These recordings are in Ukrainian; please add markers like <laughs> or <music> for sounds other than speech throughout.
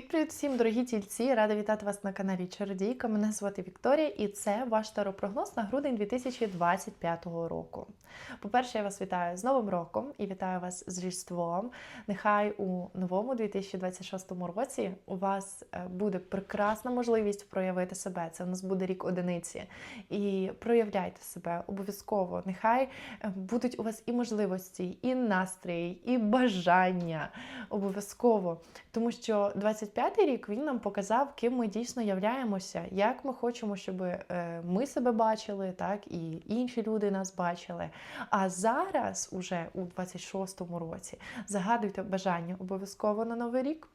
Привіт всім, дорогі тільці! Рада вітати вас на каналі Чародійка. Мене звати Вікторія, і це ваш таропрогноз на грудень 2025 року. По-перше, я вас вітаю з Новим роком і вітаю вас з Різдвом. Нехай у новому 2026 році у вас е, буде прекрасна можливість проявити себе. Це у нас буде рік одиниці. І проявляйте себе обов'язково. Нехай е, будуть у вас і можливості, і настрій, і бажання обов'язково. Тому що 25-й рік він нам показав, ким ми дійсно являємося, як ми хочемо, щоб е, ми себе бачили, так і інші люди нас бачили. А зараз, уже у 26-му році, загадуйте бажання обов'язково на новий рік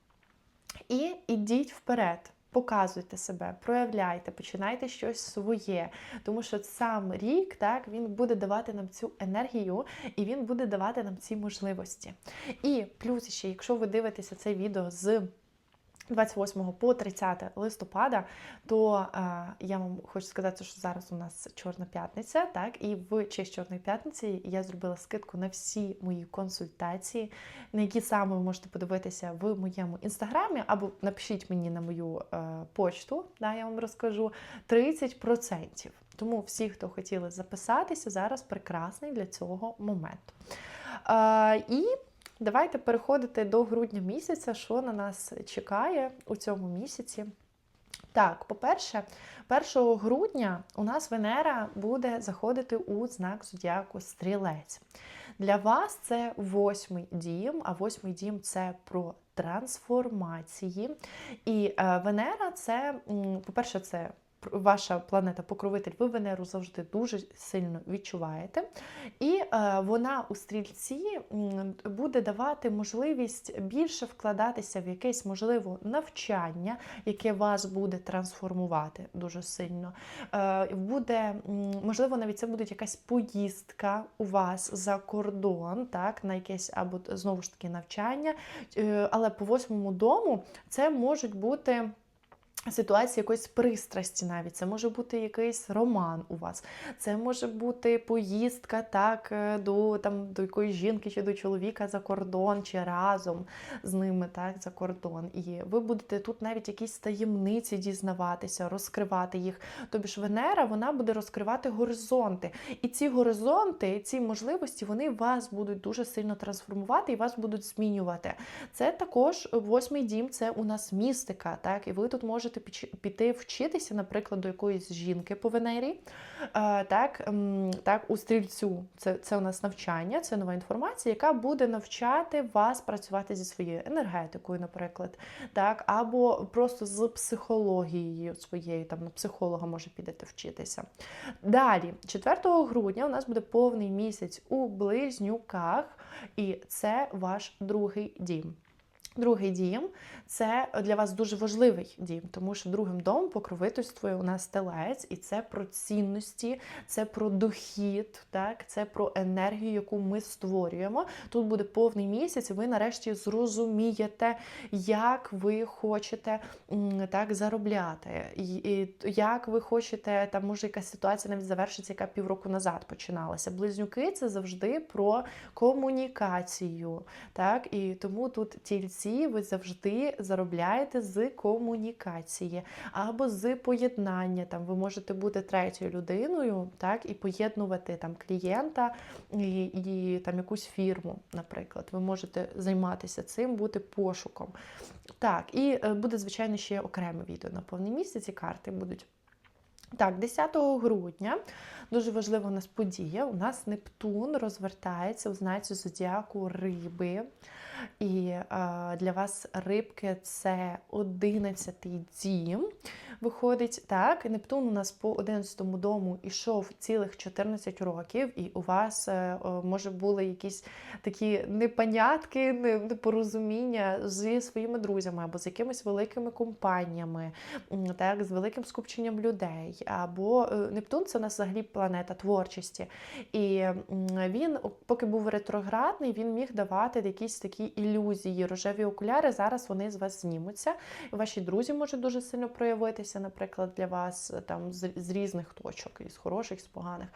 і ідіть вперед. Показуйте себе, проявляйте, починайте щось своє, тому що сам рік так він буде давати нам цю енергію і він буде давати нам ці можливості. І плюс ще, якщо ви дивитеся це відео з 28 по 30 листопада, то е, я вам хочу сказати, що зараз у нас Чорна п'ятниця, так, і в честь Чорної п'ятниці я зробила скидку на всі мої консультації, на які саме ви можете подивитися в моєму інстаграмі, або напишіть мені на мою е, почту, да, я вам розкажу 30%. Тому всі, хто хотіли записатися, зараз прекрасний для цього момент. Е, і Давайте переходити до грудня місяця, що на нас чекає у цьому місяці. Так, по-перше, 1 грудня у нас Венера буде заходити у знак зодіаку Стрілець. Для вас це восьмий дім, а восьмий дім це про трансформації. І е, Венера це, по-перше, це ваша планета покровитель, ви Венеру завжди дуже сильно відчуваєте. І е, вона у стрільці буде давати можливість більше вкладатися в якесь можливо навчання, яке вас буде трансформувати дуже сильно. Е, буде, Можливо, навіть це буде якась поїздка у вас за кордон, так, на якесь або знову ж таки навчання. Е, але по восьмому дому це можуть бути. Ситуація якоїсь пристрасті навіть, це може бути якийсь роман у вас, це може бути поїздка так, е, до там, до якоїсь жінки чи до чоловіка за кордон, чи разом з ними так, за кордон. І ви будете тут навіть якісь таємниці дізнаватися, розкривати їх. Тобі ж Венера вона буде розкривати горизонти. І ці горизонти, ці можливості, вони вас будуть дуже сильно трансформувати і вас будуть змінювати. Це також восьмий дім, це у нас містика. так, І ви тут можете можете піти вчитися, наприклад, до якоїсь жінки по Венері. Так, так, у стрільцю це це у нас навчання, це нова інформація, яка буде навчати вас працювати зі своєю енергетикою, наприклад, так, або просто з психологією своєю, там на психолога може підете вчитися. Далі, 4 грудня, у нас буде повний місяць у близнюках, і це ваш другий дім. Другий дім це для вас дуже важливий дім, тому що другим домом покровительствує у нас телець, і це про цінності, це про дохід, так, це про енергію, яку ми створюємо. Тут буде повний місяць, і ви нарешті зрозумієте, як ви хочете так заробляти, і як ви хочете, там може якась ситуація навіть завершиться, яка півроку назад починалася. Близнюки це завжди про комунікацію. так, І тому тут тільці житті ви завжди заробляєте з комунікації або з поєднання. Там Ви можете бути третьою людиною, так, і поєднувати там клієнта і, і там якусь фірму, наприклад. Ви можете займатися цим, бути пошуком. Так, і е, буде, звичайно, ще окреме відео на повній місяці, карти будуть. Так, 10 грудня дуже важлива у нас подія. У нас Нептун розвертається у знаці зодіаку риби. І е, для вас рибки це 11-й дім. Виходить, так, Нептун у нас по 11-му дому ішов цілих 14 років, і у вас е, може були якісь такі непонятки, непорозуміння зі своїми друзями або з якимись великими компаніями, так, з великим скупченням людей. Або е, Нептун це у нас взагалі планета творчості. І він, поки був ретроградний, він міг давати якісь такі ілюзії, рожеві окуляри. Зараз вони з вас знімуться. Ваші друзі можуть дуже сильно проявитися, наприклад, для вас там з, з різних точок, із хороших, з поганих.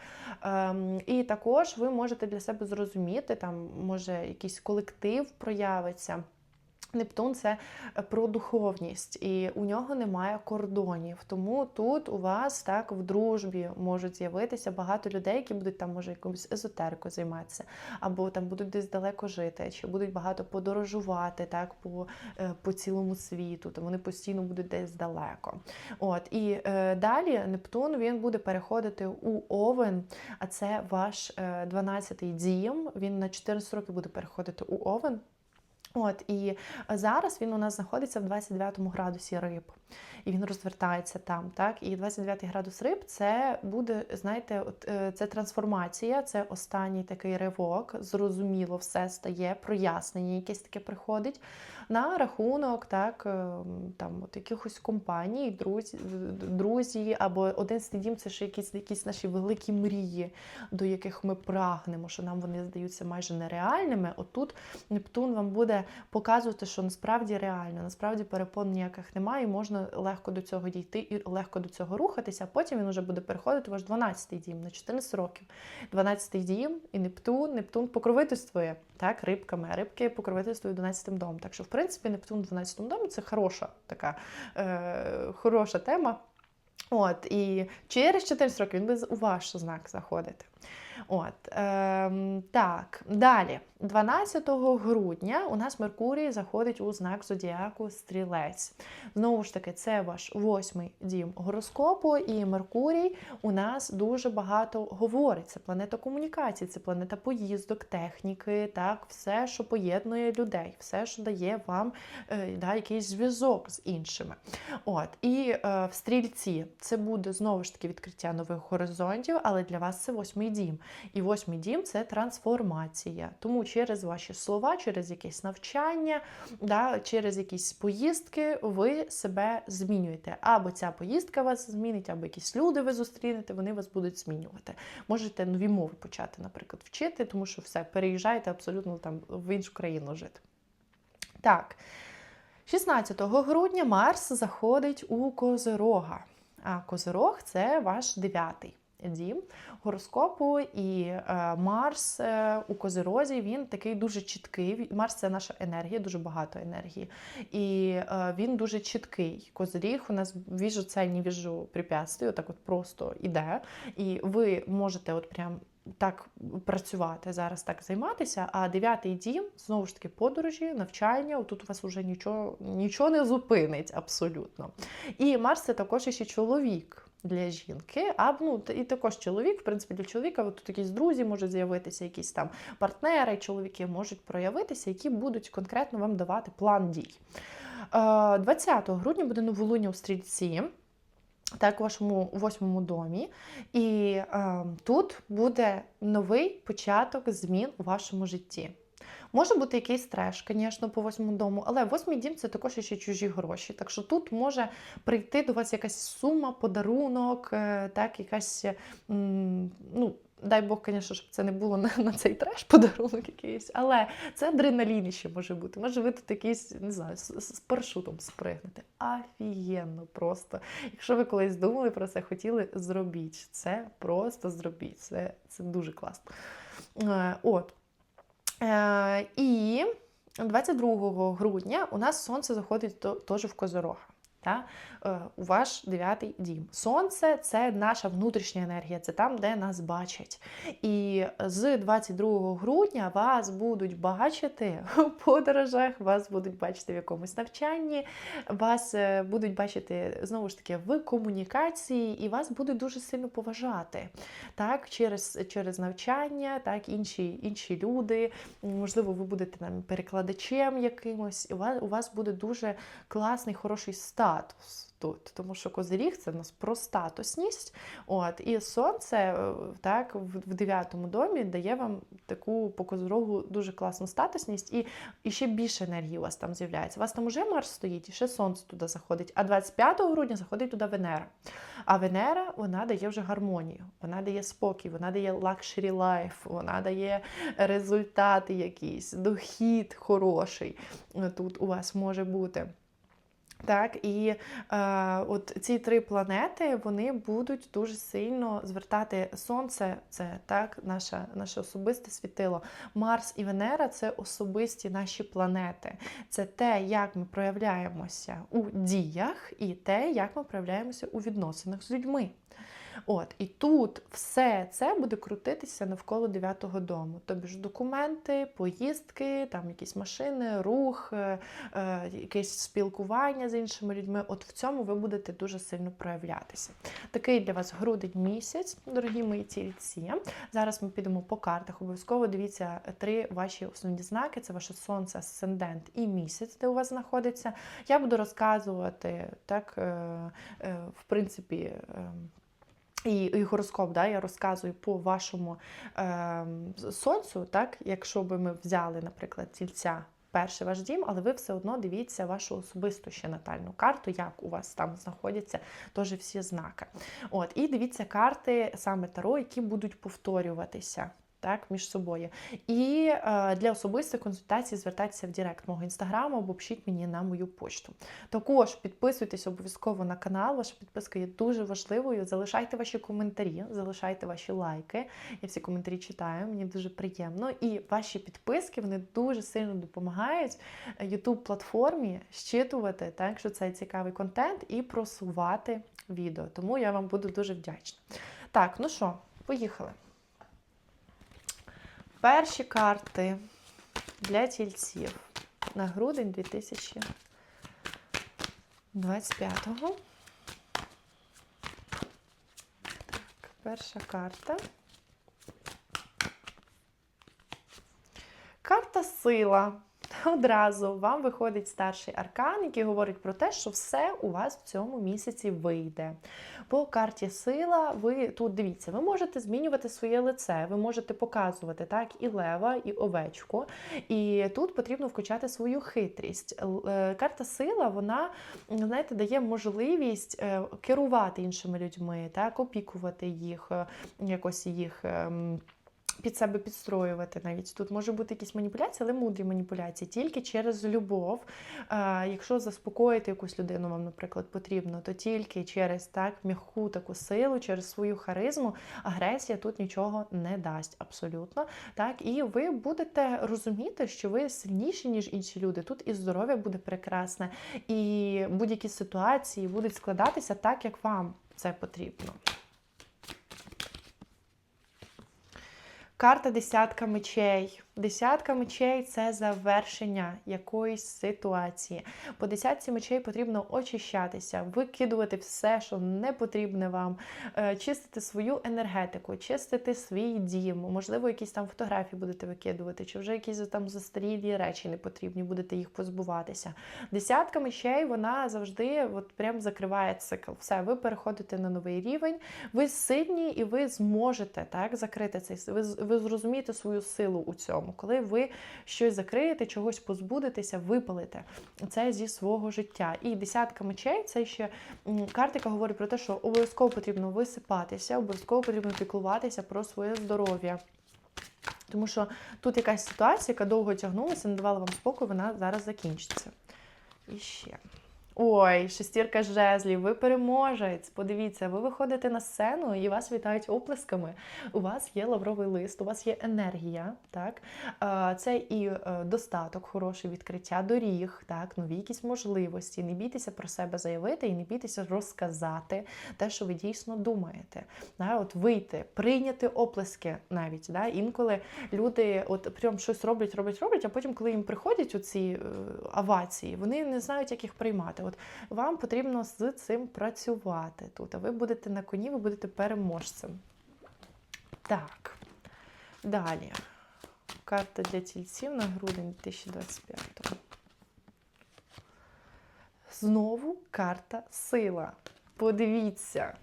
Ем, І також ви можете для себе зрозуміти, там може якийсь колектив проявиться. Нептун це е, про духовність, і у нього немає кордонів. Тому тут у вас так в дружбі можуть з'явитися багато людей, які будуть там, може, якомусь езотерикою займатися, або там будуть десь далеко жити, чи будуть багато подорожувати так по е, по цілому світу. То вони постійно будуть десь далеко. От і е, далі Нептун він буде переходити у Овен, а це ваш е, 12-й дім. Він на 14 років буде переходити у Овен. От і зараз він у нас знаходиться в 29 градусі риб, і він розвертається там. Так, і 29 градус риб це буде, знаєте, от е, це трансформація, це останній такий ривок. Зрозуміло, все стає, прояснення, якесь таке приходить на рахунок так, е, там, от якихось компаній, друзі, друзі, або один дім це ще якісь якісь наші великі мрії, до яких ми прагнемо, що нам вони здаються майже нереальними. Отут Нептун вам буде показувати, що насправді реально, насправді перепон ніяких немає, і можна легко до цього дійти і легко до цього рухатися. а Потім він вже буде переходити ваш 12-й дім на 14 років. 12-й дім і Нептун, Нептун покровительствує так, рибками, рибки покровительствують 12-м домом. Так що, в принципі, Нептун в 12-му домі це хороша така е, хороша тема. От, І через 14 років він буде у ваш знак заходити. От, е, Так, далі. 12 грудня у нас Меркурій заходить у знак Зодіаку Стрілець. Знову ж таки, це ваш восьмий дім гороскопу, і Меркурій у нас дуже багато говорить. Це планета комунікації, це планета поїздок, техніки, так, все, що поєднує людей, все, що дає вам е, да, якийсь зв'язок з іншими. От, І е, в стрільці це буде знову ж таки відкриття нових горизонтів, але для вас це восьмий дім. І восьмий дім це трансформація. Тому через ваші слова, через якесь навчання, да, через якісь поїздки ви себе змінюєте. Або ця поїздка вас змінить, або якісь люди ви зустрінете, вони вас будуть змінювати. Можете нові мови почати, наприклад, вчити, тому що все, переїжджаєте абсолютно там в іншу країну жити. Так. 16 грудня Марс заходить у Козирога. А Козирог це ваш дев'ятий дім гороскопу, і е, Марс е, у Козирозі він такий дуже чіткий. Марс це наша енергія, дуже багато енергії. І е, він дуже чіткий. Козиріг у нас віжу це, не віжу препятствий, отак от просто іде. І ви можете от прям. Так працювати зараз, так займатися. А дев'ятий дім знову ж таки подорожі, навчання. Тут у вас вже нічого нічого не зупинить абсолютно. І Марс це також ще чоловік для жінки, а ну, і також чоловік, в принципі, для чоловіка тут якісь друзі можуть з'явитися, якісь там партнери, чоловіки можуть проявитися, які будуть конкретно вам давати план дій. 20 е, грудня буде новолуння у стрільці. Так, у вашому восьмому домі, і е, тут буде новий початок змін у вашому житті. Може бути якийсь треш, звісно, по восьмому дому, але восьмий дім це також ще чужі гроші. Так що тут може прийти до вас якась сума, подарунок, е, так, якась, ну, дай Бог, звісно, щоб це не було на, на цей треш подарунок якийсь, але це адреналін ще може бути. Може ви тут якийсь, не знаю, з, з парашутом спригнете. Офігенно просто. Якщо ви колись думали про це, хотіли, зробіть. Це просто зробіть. Це, Це дуже класно. Е, от. Е, і 22 грудня у нас сонце заходить теж в Козорога та, е, у ваш дев'ятий дім. Сонце це наша внутрішня енергія, це там, де нас бачать. І з 22 грудня вас будуть бачити <laughs> у подорожах, вас будуть бачити в якомусь навчанні, вас е, будуть бачити знову ж таки в комунікації, і вас будуть дуже сильно поважати. Так, Через через навчання, так, інші інші люди. Можливо, ви будете там перекладачем якимось, і у вас, у вас буде дуже класний, хороший став статус тут, тому що козиріг це у нас про статусність. От, І сонце е, так, в дев'ятому домі дає вам таку по козирогу дуже класну статусність, і і ще більше енергії у вас там з'являється. У вас там уже Марс стоїть, і ще сонце туди заходить. А 25 грудня заходить туди Венера. А Венера вона дає вже гармонію, вона дає спокій, вона дає лакшері лайф, вона дає результати якісь, дохід хороший тут у вас може бути. Так, і е, от ці три планети вони будуть дуже сильно звертати Сонце, це так, наше, наше особисте світило. Марс і Венера це особисті наші планети. Це те, як ми проявляємося у діях, і те, як ми проявляємося у відносинах з людьми. От, І тут все це буде крутитися навколо дев'ятого дому. Тобі ж документи, поїздки, там якісь машини, рух, е, е, якесь спілкування з іншими людьми. От в цьому ви будете дуже сильно проявлятися. Такий для вас грудень місяць, дорогі мої тільці. Зараз ми підемо по картах. Обов'язково дивіться три ваші основні знаки: це ваше сонце, асцендент і місяць, де у вас знаходиться. Я буду розказувати так, е, е, в принципі. Е, і, і гороскоп, да, я розказую по вашому е, сонцю, так, якщо би ми взяли, наприклад, тільця перший ваш дім, але ви все одно дивіться вашу особисту ще натальну карту, як у вас там знаходяться теж всі знаки. От, І дивіться карти саме Таро, які будуть повторюватися так, між собою. І е, для особистої консультації звертайтеся в Директ мого інстаграму або пишіть мені на мою почту. Також підписуйтесь обов'язково на канал. Ваша підписка є дуже важливою. Залишайте ваші коментарі, залишайте ваші лайки. Я всі коментарі читаю, мені дуже приємно. І ваші підписки вони дуже сильно допомагають youtube платформі щитувати, так, що це цікавий контент і просувати відео. Тому я вам буду дуже вдячна. Так, ну що, поїхали. Перші карти для тільців на грудень 2025-го. Так, перша карта. Карта сила <laughs> одразу вам виходить старший аркан, який говорить про те, що все у вас в цьому місяці вийде. По карті сила, ви тут дивіться, ви можете змінювати своє лице, ви можете показувати так і лева, і овечку. І тут потрібно включати свою хитрість. Е, карта сила, вона, знаєте, дає можливість е, керувати іншими людьми, так, опікувати їх, е, якось їх. Під себе підстроювати навіть. Тут може бути якісь маніпуляції, але мудрі маніпуляції, тільки через любов. Якщо заспокоїти якусь людину, вам, наприклад, потрібно, то тільки через так м'яку таку силу, через свою харизму, агресія тут нічого не дасть абсолютно. Так, І ви будете розуміти, що ви сильніші, ніж інші люди. Тут і здоров'я буде прекрасне, і будь-які ситуації будуть складатися так, як вам це потрібно. Карта десятка мечей. Десятка мечей це завершення якоїсь ситуації. По десятці мечей потрібно очищатися, викидувати все, що не потрібне вам, е, чистити свою енергетику, чистити свій дім. Можливо, якісь там фотографії будете викидувати, чи вже якісь там застарілі речі не потрібні, будете їх позбуватися. Десятка мечей вона завжди от прям закриває цикл. Все, ви переходите на новий рівень, ви сильні і ви зможете так закрити цей ви, ви зрозумієте свою силу у цьому цьому, коли ви щось закриєте, чогось позбудетеся, випалите це зі свого життя. І десятка мечей це ще картика говорить про те, що обов'язково потрібно висипатися, обов'язково потрібно піклуватися про своє здоров'я. Тому що тут якась ситуація, яка довго тягнулася, не давала вам спокою, вона зараз закінчиться. І ще. Ой, шестірка жезлів, ви переможець. Подивіться, ви виходите на сцену і вас вітають оплесками. У вас є лавровий лист, у вас є енергія, так? Це і е, достаток, хороше відкриття доріг, так, нові якісь можливості. Не бійтеся про себе заявити і не бійтеся розказати те, що ви дійсно думаєте. От Вийти, прийняти оплески навіть. Да? Інколи люди от прям щось роблять, роблять, роблять, а потім, коли їм приходять у ці е, авації, вони не знають, як їх приймати. От Вам потрібно з цим працювати тут. А ви будете на коні, ви будете переможцем. Так. Далі. Карта для тільців на грудень 2025. Знову карта сила. Подивіться.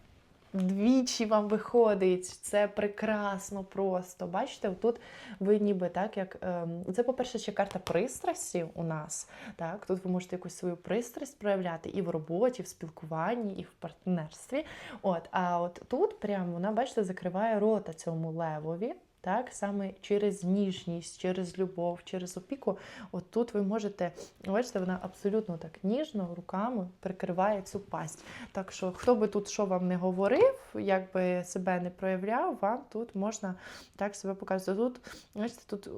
Двічі вам виходить, це прекрасно просто. Бачите, тут ви ніби так, як ем, це, по-перше, ще карта пристрасті у нас. Так, Тут ви можете якусь свою пристрасть проявляти і в роботі, і в спілкуванні, і в партнерстві. От, А от тут прямо вона, бачите, закриває рота цьому левові. Так, саме через ніжність, через любов, через опіку. От тут ви можете, бачите, вона абсолютно так ніжно руками прикриває цю пасть. Так що, хто би тут що вам не говорив, як би себе не проявляв, вам тут можна так себе показати. Тут, бачите, тут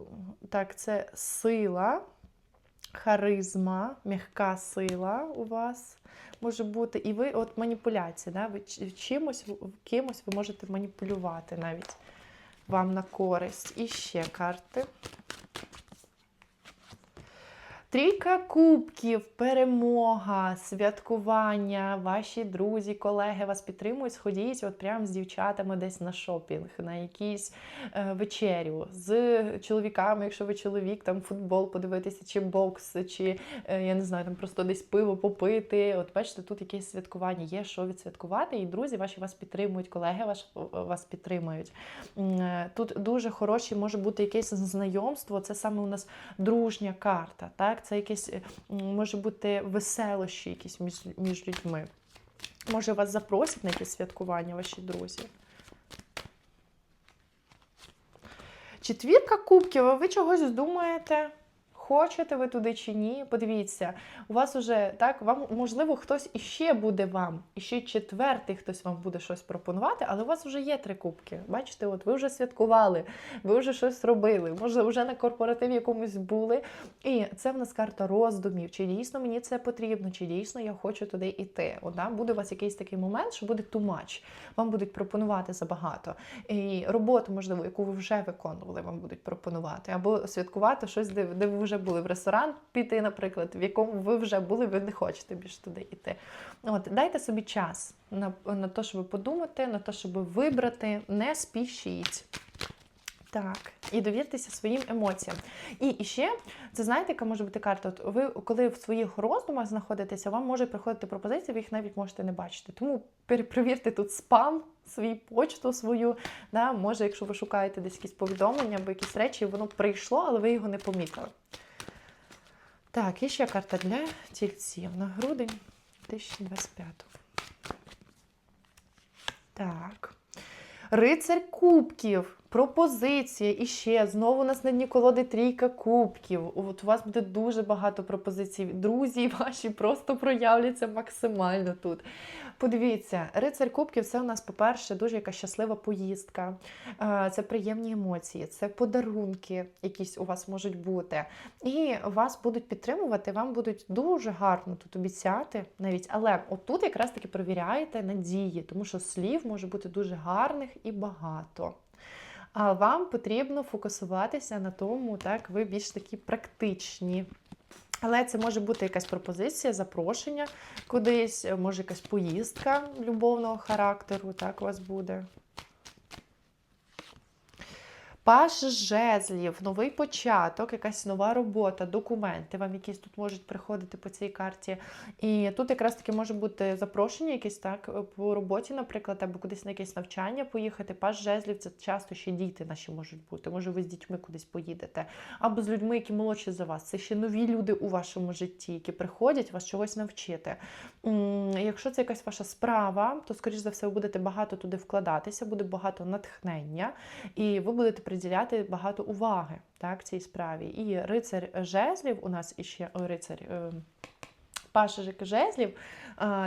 так, це сила, харизма, м'яка сила у вас може бути. І ви, от маніпуляція, да? ви чимось, кимось ви можете маніпулювати навіть вам на користь. І ще карти. Трійка кубків, перемога, святкування, ваші друзі, колеги вас підтримують, сходіть от прямо з дівчатами десь на шопінг, на якісь е, вечерю, з чоловіками, якщо ви чоловік, там футбол подивитися, чи бокс, чи е, я не знаю, там просто десь пиво попити. От бачите, тут якесь святкування, є що відсвяткувати, і друзі ваші вас підтримують, колеги ваш, вас підтримують. Е, Тут дуже хороші може бути якесь знайомство. Це саме у нас дружня карта. Так, це якесь е, може бути веселощі, якісь між, між людьми. Може, вас запросять на якесь святкування, ваші друзі. Четвірка кубків, а ви чогось думаєте? Хочете ви туди чи ні? Подивіться, у вас уже так, вам можливо, хтось іще буде вам, і ще четвертий хтось вам буде щось пропонувати, але у вас вже є три кубки. Бачите, от ви вже святкували, ви вже щось робили, може, вже на корпоративі якомусь були. І це в нас карта роздумів. Чи дійсно мені це потрібно, чи дійсно я хочу туди йти? От, да, буде у вас якийсь такий момент, що буде much. Вам будуть пропонувати забагато. І роботу, можливо, яку ви вже виконували, вам будуть пропонувати, або святкувати щось, де ви вже були в ресторан піти, наприклад, в якому ви вже були, ви не хочете більше туди йти. От дайте собі час на, на те, щоб подумати, на те, щоб вибрати, не спішіть. Так, і довіртеся своїм емоціям. І, ще, це знаєте, яка може бути карта? От ви, коли в своїх роздумах знаходитеся, вам можуть приходити пропозиції, ви їх навіть можете не бачити. Тому перепровірте тут спам, свій почту свою. Да? Може, якщо ви шукаєте десь якісь повідомлення або якісь речі, воно прийшло, але ви його не помітили. Так, і ще карта для тільців на грудень 2025. Так. Рицарь кубків, пропозиція. І ще знову у нас на дні колоди трійка кубків. От у вас буде дуже багато пропозицій. Друзі ваші просто проявляться максимально тут. Подивіться, рицарь кубків це у нас, по-перше, дуже яка щаслива поїздка, е, це приємні емоції, це подарунки, якісь у вас можуть бути. І вас будуть підтримувати, вам будуть дуже гарно тут обіцяти навіть. Але отут якраз таки перевіряєте надії, тому що слів може бути дуже гарних і багато. А вам потрібно фокусуватися на тому, так, ви більш такі практичні. Але це може бути якась пропозиція, запрошення кудись, може якась поїздка любовного характеру, так у вас буде. Паш жезлів, новий початок, якась нова робота, документи вам якісь тут можуть приходити по цій карті. І тут якраз таки може бути запрошення, якесь так по роботі, наприклад, або кудись на якесь навчання поїхати. Паш жезлів це часто ще діти наші можуть бути. Може, ви з дітьми кудись поїдете, або з людьми, які молодші за вас. Це ще нові люди у вашому житті, які приходять вас чогось навчити. Якщо це якась ваша справа, то скоріш за все ви будете багато туди вкладатися, буде багато натхнення, і ви будете приділяти багато уваги так, цій справі. І рицар жезлів у нас іще рицар. Е, Паша жезлів,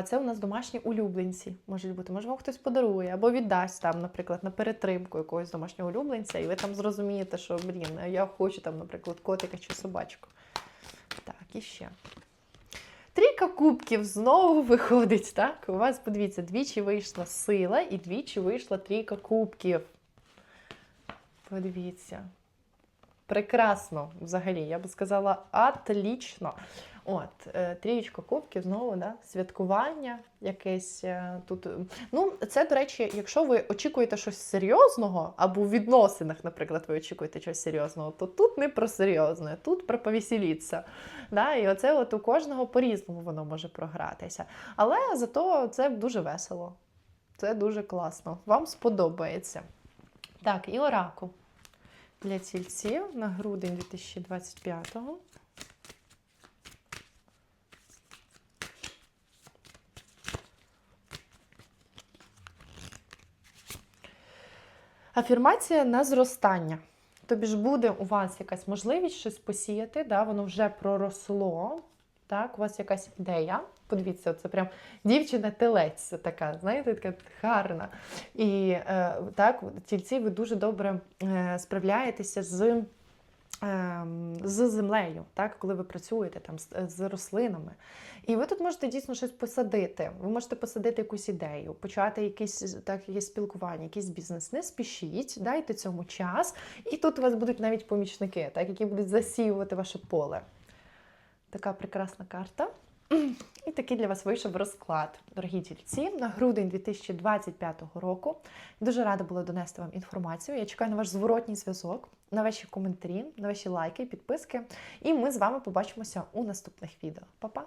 це у нас домашні улюбленці можуть бути. Вам хтось подарує або віддасть там, наприклад, на перетримку якогось домашнього улюбленця, і ви там зрозумієте, що блін, я хочу там, наприклад, котика чи собачку. Так, і ще. Трійка кубків знову <laughs> виходить, так? У вас, подивіться, двічі вийшла сила і двічі вийшла трійка кубків. Подивіться. Прекрасно, взагалі, я би сказала, атлічно. От, е, трієчка кубків, знову, да, святкування якесь е, тут. Ну, це, до речі, якщо ви очікуєте щось серйозного, або в відносинах, наприклад, ви очікуєте щось серйозного, то тут не про серйозне, тут про повеселіться. Да? І оце от у кожного по-різному воно може програтися. Але зато це дуже весело. Це дуже класно. Вам сподобається. Так, і оракул для тільців на грудень 2025-го. Афірмація на зростання. Тобі ж буде у вас якась можливість щось посіяти, да, воно вже проросло. Так, у вас якась ідея. Подивіться, це прям дівчина-телець така, знаєте, така гарна. І е, так, тільці ви дуже добре е, справляєтеся з, е, з землею, так, коли ви працюєте там з, з рослинами. І ви тут можете дійсно щось посадити. Ви можете посадити якусь ідею, почати якесь так, якесь спілкування, якийсь бізнес. Не спішіть, дайте цьому час. І тут у вас будуть навіть помічники, так, які будуть засіювати ваше поле. Така прекрасна карта. І такий для вас вийшов розклад, дорогі тільці, на грудень 2025 року. Дуже рада була донести вам інформацію. Я чекаю на ваш зворотній зв'язок, на ваші коментарі, на ваші лайки, підписки. І ми з вами побачимося у наступних відео. Па-па!